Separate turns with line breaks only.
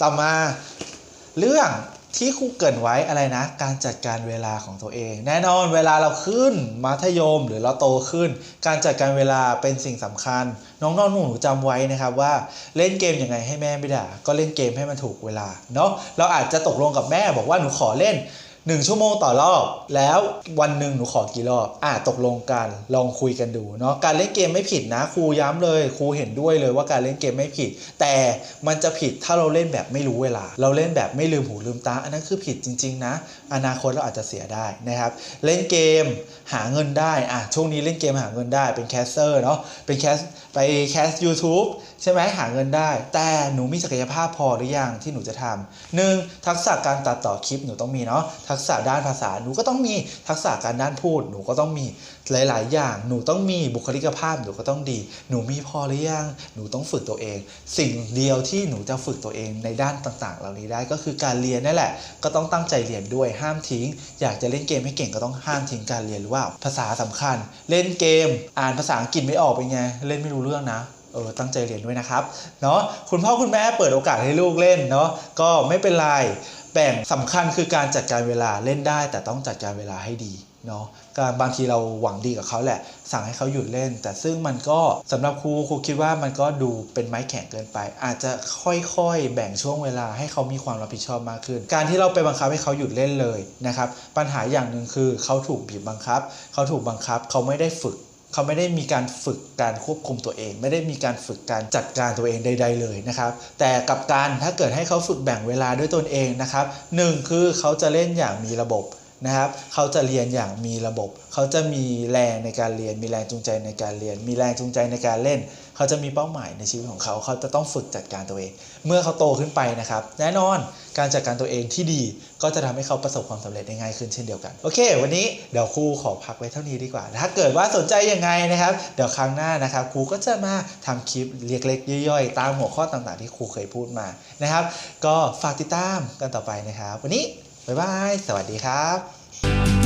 ต่อมาเรื่องที่ครูเกินไว้อะไรนะ การจัดการเวลาของตัวเอง แน่นอนเวลาเราขึ้นมัธยมหรือเราโตขึ้น การจัดการเวลาเป็นสิ่งสำคัญ น้องๆหนูๆจำไว้นะครับว่าเล่นเกมยังไงให้แม่ไม่ด่าก็เล่นเกมให้มันถูกเวลาเนาะเราอาจจะตกลงกับแม่บอกว่าหนูขอเล่น หนึ่งชั่วโมงต่อรอบ แล้ววันหนึ่งหนูขอกี่รอบ อะตกลงกันลองคุยกันดูเนาะการเล่นเกมไม่ผิดนะครูย้ำเลยครูเห็นด้วยเลยว่าการเล่นเกมไม่ผิด แต่มันจะผิดถ้าเราเล่นแบบไม่รู้เวลา เราเล่นแบบไม่ลืมหูลืมตา อันนั้นคือผิดจริง ๆ นะ อนาคตเราอาจจะเสียได้นะครับเล่นเกมหาเงินได้อะช่วงนี้เล่นเกมหาเงินได้เป็นแคสเซอร์เนาะเป็นแคสไปแคส YouTube ใช่ไหมหาเงินได้ แต่หนูมีศักยภาพพอหรือยังที่หนูจะทำหนึ่งทักษะการตัดต่อคลิปหนูต้องมีเนาะทักษะด้านภาษาหนูก็ต้องมีทักษะการด้านพูด หนูก็ต้องมีหลาย ๆ อย่าง หนูต้องมีบุคลิกภาพหนูก็ต้องดี หนูมีพอหรือยังหนูต้องฝึกตัวเอง สิ่งเดียวที่หนูจะฝึกตัวเองในด้านต่าง ๆ เหล่านี้ได้ก็คือการเรียนนั่นแหละ ก็ต้องตั้งใจเรียนด้วยห้ามทิ้ง อยากจะเล่นเกมให้เก่งก็ต้องห้ามทิ้งการเรียนหรือว่าภาษาสำคัญ เล่นเกม อ่านภาษาอังกฤษไม่ออกเป็นไงเล่นไม่รู้เรื่องนะเออตั้งใจเรียนด้วยนะครับเนาะคุณพ่อคุณแม่เปิดโอกาสให้ลูกเล่นเนาะก็ไม่เป็นไร แบ่งสำคัญคือการจัดการเวลาเล่นได้ แต่ต้องจัดการเวลาให้ดีเนาะการบางทีเราหวังดีกับเขาแหละ สั่งให้เขาหยุดเล่น แต่ซึ่งมันก็สำหรับครูครูคิดว่ามันก็ดูเป็นไม้แข็งเกินไป อาจจะค่อยๆ แบ่งช่วงเวลาให้เขามีความรับผิดชอบมากขึ้น การที่เราไปบังคับให้เขาหยุดเล่นเลยนะครับ ปัญหาอย่างหนึ่งคือเขาถูกบีบบังคับ เขาถูกบังคับเขาไม่ได้ฝึก เขาไม่ได้มีการฝึกการควบคุมตัวเอง ไม่ได้มีการฝึกการจัดการตัวเองใด ๆ เลยนะครับ แต่กับการถ้าเกิดให้เขาฝึกแบ่งเวลาด้วยตนเองนะครับหนึ่งคือเขาจะเล่นอย่างมีระบบนะครับ เขาจะเรียนอย่างมีระบบ เขาจะมีแรงในการเรียน มีแรงจูงใจในการเรียน มีแรงจูงใจในการเล่น เขาจะมีเป้าหมายในชีวิตของเขาเขาจะต้องฝึกจัดการตัวเอง เมื่อเขาโตขึ้นไปนะครับแน่นอนการจัดการตัวเองที่ดีก็จะทำให้เขาประสบความสำเร็จได้ง่ายขึ้นเช่นเดียวกันโอเค วันนี้เดี๋ยวครูขอพักไว้เท่านี้ดีกว่า ถ้าเกิดว่าสนใจยังไงนะครับ เดี๋ยวครั้งหน้านะครับครูก็จะมาทำคลิปเล็กๆย่อยๆ ตามหัวข้อต่างๆ ที่ครูเคยพูดมานะครับ ก็ฝากติดตามกันต่อไปนะครับ วันนี้บ๊ายบายสวัสดีครับ